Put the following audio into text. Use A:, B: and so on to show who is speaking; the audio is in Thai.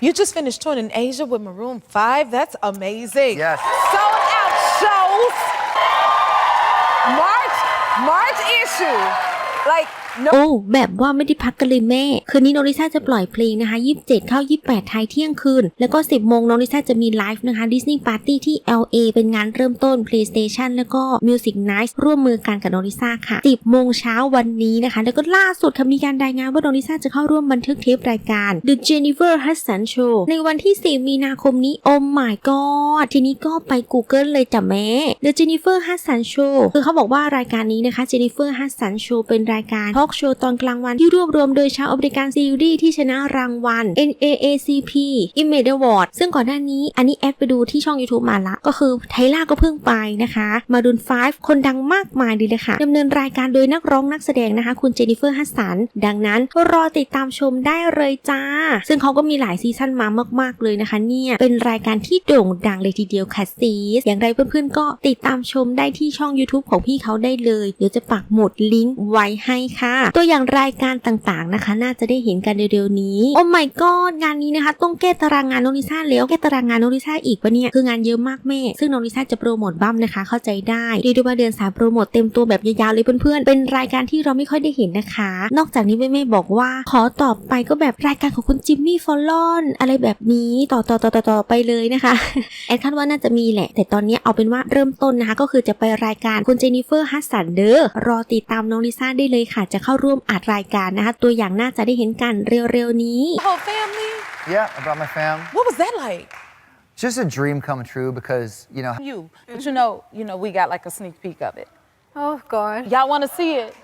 A: You just finished touring in Asia with Maroon 5. That's amazing.
B: Yes.
A: Sold out shows. March, March issue. Like,
C: โอ้แบบว่าไม่ได้พักกันเลยแม่ คืนนี้น้องลิซ่าจะปล่อยเพลงนะคะ 27 เข้า 28 ไทยเที่ยงคืน แล้วก็ 10 โมงน้องลิซ่าจะมีไลฟ์นะคะ Disney Party ที่ LA เป็นงานเริ่มต้น PlayStation แล้วก็ Music Night ร่วมมือกันกับน้องลิซ่าค่ะ 10 โมงเช้าวันนี้นะคะ แล้วก็ล่าสุดค่ะมีการรายงานว่าน้องลิซ่าจะเข้าร่วมบันทึกเทปรายการ The Jennifer Hudson Show ในวันที่ 4 มีนาคมนี้โอ้ my god ทีนี้ก็ไป Google เลยจ้ะแม่ The Jennifer Hudson Show คือเขาบอกว่ารายการนี้นะคะ Jennifer Hudson Show เป็นรายการอล์กโชว์ตอนกลางวันที่รวบรวมโดยชาวอเมริกันซีรีส์ที่ชนะรางวัล NAACP Image Award ซึ่งก่อนหน้านี้อันนี้แอดไปดูที่ช่อง YouTube มาละ ก็คือไทล่าก็เพิ่งไปนะคะ มาดุน5 คนดังมากมายดีเลยค่ะดำเนินรายการโดยนักร้องนักแสดงนะคะ คุณเจนนิเฟอร์ฮัสสัน ดังนั้นรอติดตามชมได้เลยจ้า ซึ่งเขาก็มีหลายซีซั่นมามาก ๆ เลยนะคะเนี่ย เป็นรายการที่โด่งดังเลยทีเดียวค่ะซีสอย่างไรเพื่อนๆก็ติดตามชมได้ที่ช่อง YouTube ของพี่เขาได้เลย เดี๋ยวจะปักหมุดลิงก์ไว้ให้ค่ะตัวอย่างรายการต่างๆนะคะ น่าจะได้เห็นกันเร็วๆนี้ โอ้ my god งานนี้นะคะต้องแก้ตารางงานน้องลิซ่าแล้วแก้ตารางงานน้องลิซ่าอีกปะเนี่ยคืองานเยอะมากแม่ ซึ่งน้องลิซ่าจะโปรโมทบัมนะคะ เข้าใจได้เรีด้ว่าเดินสายโปรโมทเต็มตัวแบบยาวๆเลยเพื่อนๆเป็นรายการที่เราไม่ค่อยได้เห็นนะคะ นอกจากนี้แม่ๆบอกว่าขอต่อไปก็แบบรายการของคุณจิมมี่ฟอลลอนอะไรแบบนี้ต่อต่อต่อต่อต่อไปเลยนะคะแอดคาดว่าน่าจะมีแหละ แต่ตอนนี้เอาเป็นว่าเริ่มต้นนะคะ ก็คือจะไปรายการคุณเจนนิเฟอร์ฮัสสันเดอร์รอติดตามน้องลิซ่าได้เลยค่ะจะเข้าร่วมอัดรายการนะคะ ตัวอย่างน่าจะได้เห็นกันเร็วๆนี้
A: whole family.
B: Yeah, I brought my fam.
A: What was that like?
B: It's just a dream come true because, you know,
D: You, but you know, you know, we got like a sneak peek of it.
E: Oh God.
D: Y'all want to see it?